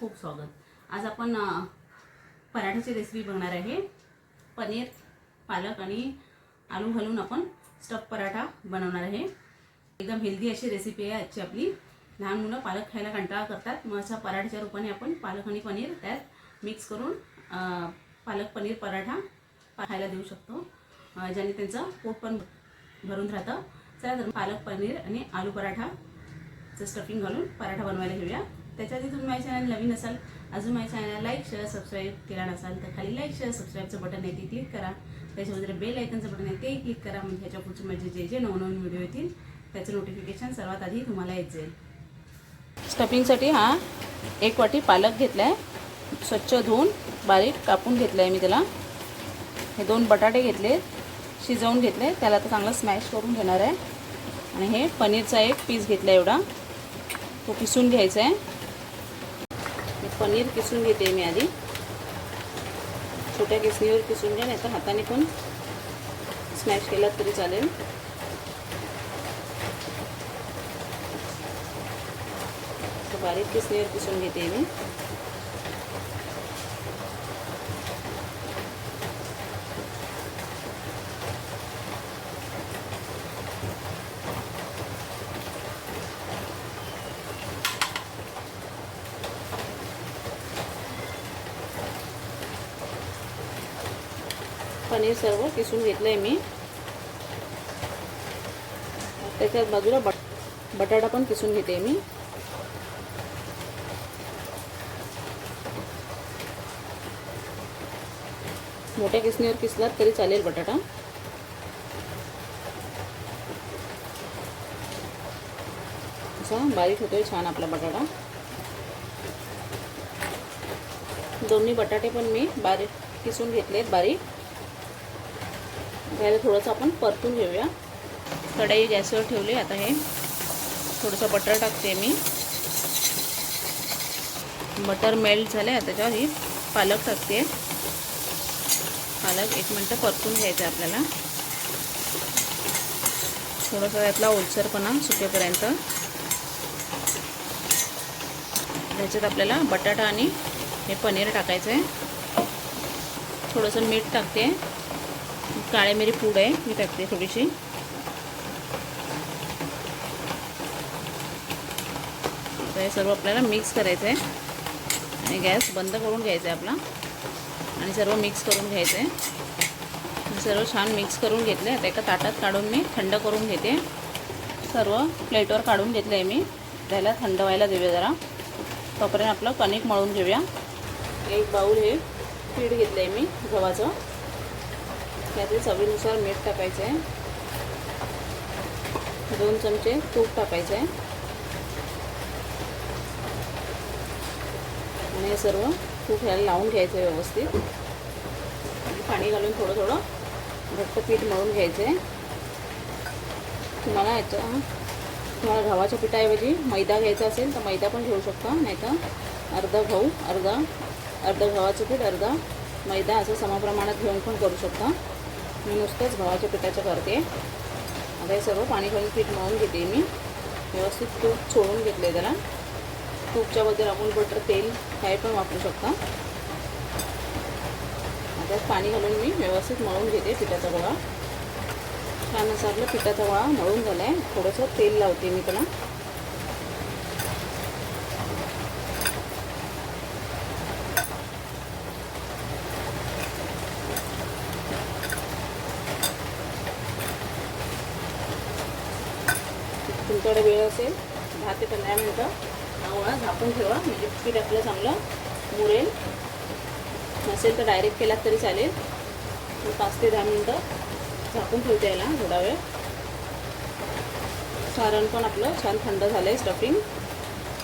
खूप स्वागत. आज आपण पराठ्याची रेसिपी बघणार आहे. पनीर पालक आणि आलू घालून आपण स्टफ पराठा बनवणार आहे. एकदम हेल्दी अशी रेसिपी आहे आजची आपली. लहान मुलं पालक खायला कंटाळा करतात. मग अशा पराठ्याच्या रूपाने आपण पालक आणि पनीर त्यात मिक्स करून पालक पनीर पराठा खायला देऊ शकतो. ज्याने त्यांचं पोट पण भरून राहतं. चला तर पालक पनीर आणि आलू पराठाचं स्टफिंग घालून पराठा बनवायला घेऊया. त्याच्या आधी तुम्ही माझ्या चॅनल नवीन असाल अजून माझ्या चॅनलला लाईक शेअर सबस्क्राईब केला नसाल तर खाली लाईक शेअर सबस्क्राईबचं बटन आहे ते क्लिक करा. त्याच्यामध्ये बेल आयकनचं बटन आहे ते क्लिक करा. म्हणजे ह्याच्या पुढचे माझे जे जे नवनवीन व्हिडिओ येतील त्याचं नोटिफिकेशन सर्वात आधी तुम्हाला येत जाईल. स्टफिंगसाठी हा एक वाटी पालक घेतला आहे स्वच्छ धुवून बारीक कापून घेतला आहे मी त्याला. हे दोन बटाटे घेतले शिजवून घेतले. त्याला आता चांगलं स्मॅश करून घेणार आहे. आणि हे पनीरचा एक पीस घेतला एवढा. तो किसून घ्यायचा आहे. पनीर किसून घेते मी आधी. छोट्या किसणीवर किसून घ्या नाही तर हाताने पण स्मॅश केला तरी चालेल. बारीक किसणीवर किसून घेते मी. पनीर सर्व किसून घेतलं आहे मी. त्याच्या बाजूला बट बटाटा पण किसून घेते मी. मोठ्या किसणीवर किसलात तरी चालेल बटाटा. असा बारीक होतोय छान आपला बटाटा. दोन्ही बटाटे पण मी बारीक किसून घेतलेत बारीक. त्याला थोडंसं आपण परतून घेऊया. कढई गॅसवर ठेवली आता हे थोडंसं बटर टाकते मी. बटर मेल्ट झालं आहे त्याच्यावर ही पालक टाकते. पालक एक मिनटं परतून घ्यायचं आहे आपल्याला. थोडंसं त्यातला ओलसरपणा सुकेपर्यंत त्याच्यात आपल्याला बटाटा आणि हे पनीर टाकायचं आहे थोडंसं मीठ टाकते. काळे मिरी पूड आहे. मी टाकते थोडीशी. हे सर्व आपल्याला मिक्स करायचं आहे. आणि गॅस बंद करून घ्यायचा आहे आपला. आणि सर्व मिक्स करून घ्यायचं आहे. सर्व छान मिक्स करून घेतले. आता एका ताटात काढून मी थंड करून घेते. सर्व प्लेटवर काढून घेतलं आहे मी. त्याला थंड व्हायला देऊया जरा. तोपर्यंत आपलं कणिक मळून घेऊया. एक बाऊल हे पीठ घेतलं आहे मी गव्हाचं. त्यातील चवीनुसार मीठ टाकायचं. आहे दोन चमचे तूप टाकायचं. आहे आणि हे सर्व तूप ह्याला लावून घ्यायचं आहे व्यवस्थित पाणी घालून थोडं थोडं घट्ट पीठ मळून घ्यायचं. आहे तुम्हाला याच्या तुम्हाला गव्हाच्या पिठाऐवजी मैदा घ्यायचा असेल तर मैदा पण घेऊ शकता नाहीतर अर्धा गहू अर्धा अर्धा गव्हाचं पीठ अर्धा मैदा असं समप्रमाणात घेऊन पण करू शकता. मी नुसतंच गव्हाच्या पिठाचं करते आता हे सर्व पाणी घालून पीठ मळून घेते मी. व्यवस्थित तूप सोडून घेतले त्याला. तूपच्या बद्दल अमूल बटर तेल हे पण वापरू शकता. आता पाणी घालून मी व्यवस्थित मळून घेते पिठाचा गोळा. छान असं आपलं पिठाचा गोळा मळून झाला आहे थोडंसं तेल लावते मी त्याला. तुमच्याकडे वेळ असेल दहा ते पंधरा मिनटं. हा गोळा झाकून ठेवा. म्हणजे पीठ आपलं चांगलं मुरेल. नसेल तर डायरेक्ट केलात तरी चालेल. पाच ते दहा मिनटं झाकून ठेवते याला थोडा वेळ. सारण पण आपलं छान थंड झालं आहे स्टफिंग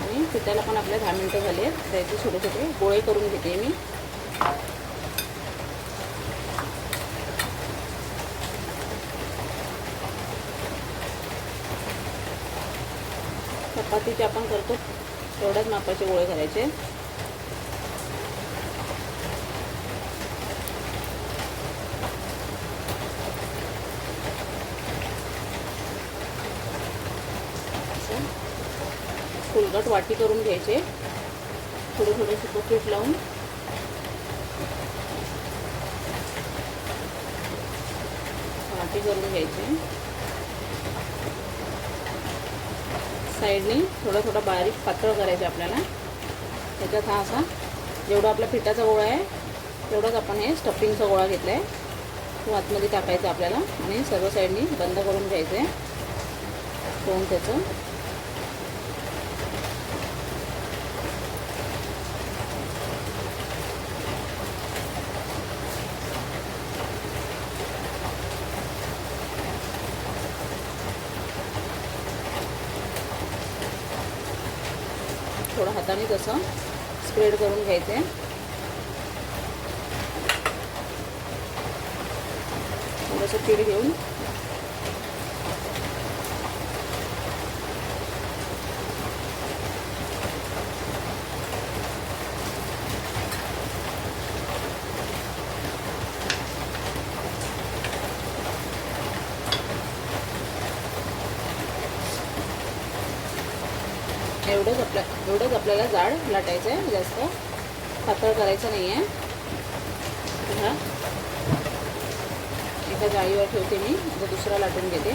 आणि पिठाला पण आपल्या दहा मिनटं झाले आहेत. त्याचे छोटे छोटे गोळे करून घेते मी. चपातीचे आपण करतो. तेवढ्याच मापाचे गोळे करायचे. फुलगट वाटी करून घ्यायचे. थोडं थोडं सुकं पीठ लावून. वाटी करून घ्यायची. साईडनी थोडं थोडं बारीक पातळ करायचं आपल्याला. त्याच्यात हा असा जेवढा आपला पिठाचा गोळा आहे तेवढाच आपण हे स्टफिंगचा गोळा घेतला आहे तो आतमध्ये टाकायचा आपल्याला आणि सर्व साईडनी बंद करून घ्यायचं आहे तोंड त्याचं? थोडं हाताने तसं स्प्रेड करून घ्यायचं. आहे थोडंसं पीठ घेऊन एवढंच आपल्या एवढंच आपल्याला जाड लाटायचं आहे जास्त पातळ करायचं नाही आहे हा. एका जाळीवर ठेवते मी आता दुसरा लाटून घेते.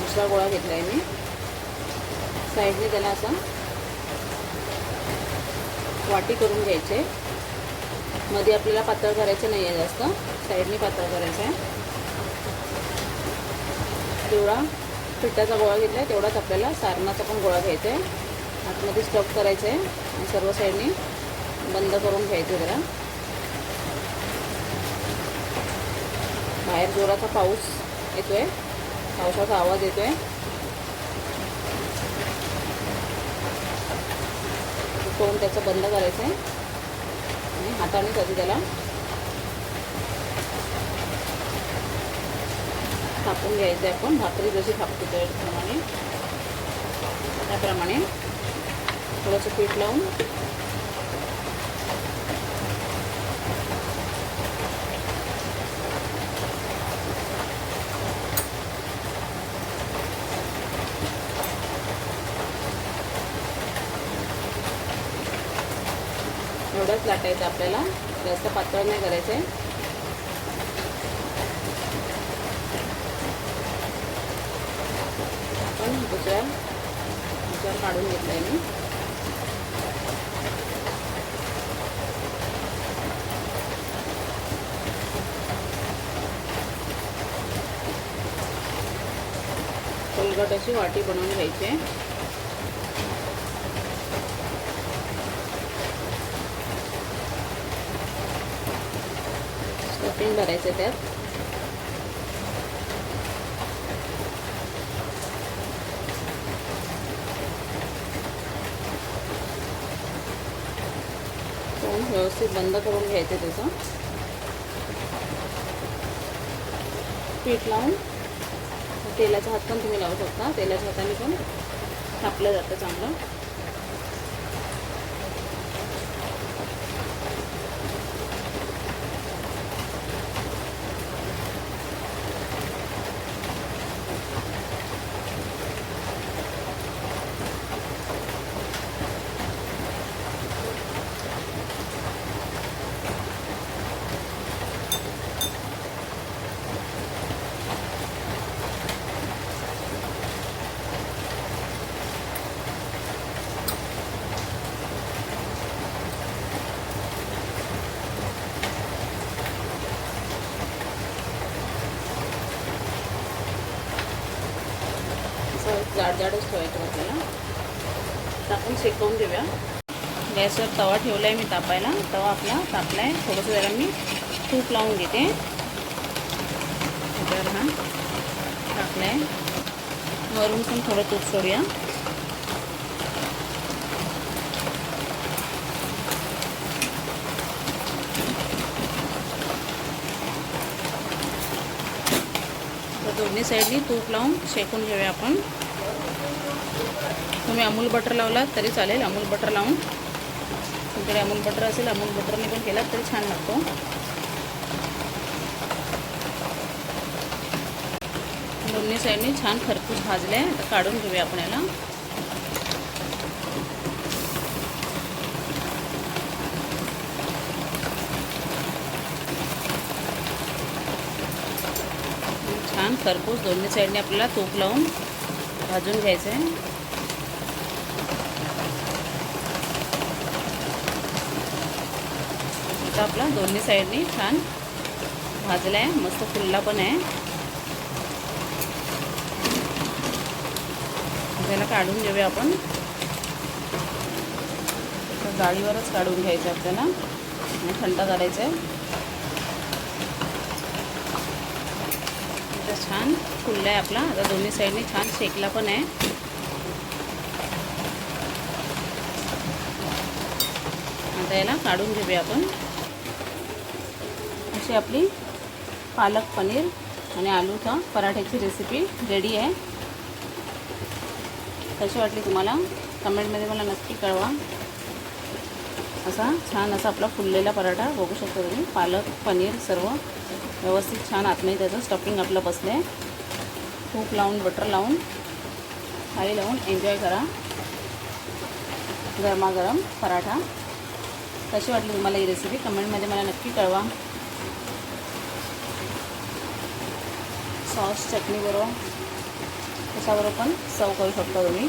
दुसरा गोळा घेतला आहे मी. साईडने त्याला असं वाटी करून घ्यायचे. मध्ये आपल्याला पातळ करायचं नाही आहे जास्त. साईडने पातळ करायचं आहे जेवढा पिठाचा गोळा घेतला आहे तेवढाच आपल्याला सारणाचा पण गोळा घ्यायचा आहे आतमध्ये स्टफ करायचं आहे आणि सर्व साईडनी बंद करून घ्यायचं जरा. बाहेर जोराचा पाऊस येतो आहे पावसाचा आवाज येतो आहे करून त्याचं बंद करायचं आहे आणि हाताने कधी त्याला थापून घ्यायचं आहे आपण. भाकरी जशी थापतो त्याप्रमाणे. त्याप्रमाणे थोडंसं पीठ लावून. एवढंच लाटायचं आपल्याला. जास्त पातळ नाही करायचं आहे आपण दुसऱ्या दुसऱ्या काढून घेतलं आहे मी. कोलगट अशी वाटी बनवून घ्यायची आहे. स्टफिंग भरायचं त्यात. आपण व्यवस्थित बंद करून घ्यायचं त्याचं. पीठ लावून तेलाचा हात पण तुम्ही लावू शकता. तेलाच्या हाताने पण थापलं जातं चांगलं असं जाड जाडच ठेवायचं आपल्याला टाकून शेकवून घेऊया. गॅसवर तवा ठेवला आहे मी तापायला. तवा आपला तापला आहे थोडंसं जरा मी तूप लावून घेते. त्याच्यावर हा. टाकला आहे वरून पण थोडं तूप सोडूया. तर दोन्ही साईडनी तूप लावून शेकून घेऊया आपण. तुम्ही अमूल बटर लावला तरी चालेल अमूल बटर लावून. तुमच्याकडे अमूल बटर असेल अमूल बटरने पण केला तरी छान लागतो. दोन्ही साईडने छान खरपूस भाजले आता काढून घेऊया आपण याला. छान खरपूस दोन्ही साईडने आपल्याला तूप लावून भाजून घ्यायचं आहे आता आपला दोन्ही साईडनी छान भाजला आहे मस्त फुलला पण आहे. त्याला काढून घेऊया आपण. जाळीवरच काढून घ्यायचं आहे आपल्याला. आणि थंड करायचं. आहे आता छान फुलला आहे आपला. आता दोन्ही साईडनी छान शेकला पण आहे. आता याला काढून घेऊया आपण. अशी आपली पालक पनीर आणि आलूचा पराठ्याची रेसिपी रेडी आहे. कशी वाटली तुम्हाला? कमेंटमध्ये मला नक्की कळवा. असा छान असा आपला फुललेला पराठा बघू शकतो तुम्ही. पालक पनीर सर्व व्यवस्थित छान आतमध्ये त्याचं स्टफिंग आपलं बसलं आहे तूप लावून बटर लावून थाळी लावून एन्जॉय करा. गरमागरम पराठा. कशी वाटली तुम्हाला ही रेसिपी कमेंटमध्ये मला नक्की कळवा. सॉस चटणीबरोबर. त्याच्याबरोबर पण सर्व करू शकता तुम्ही.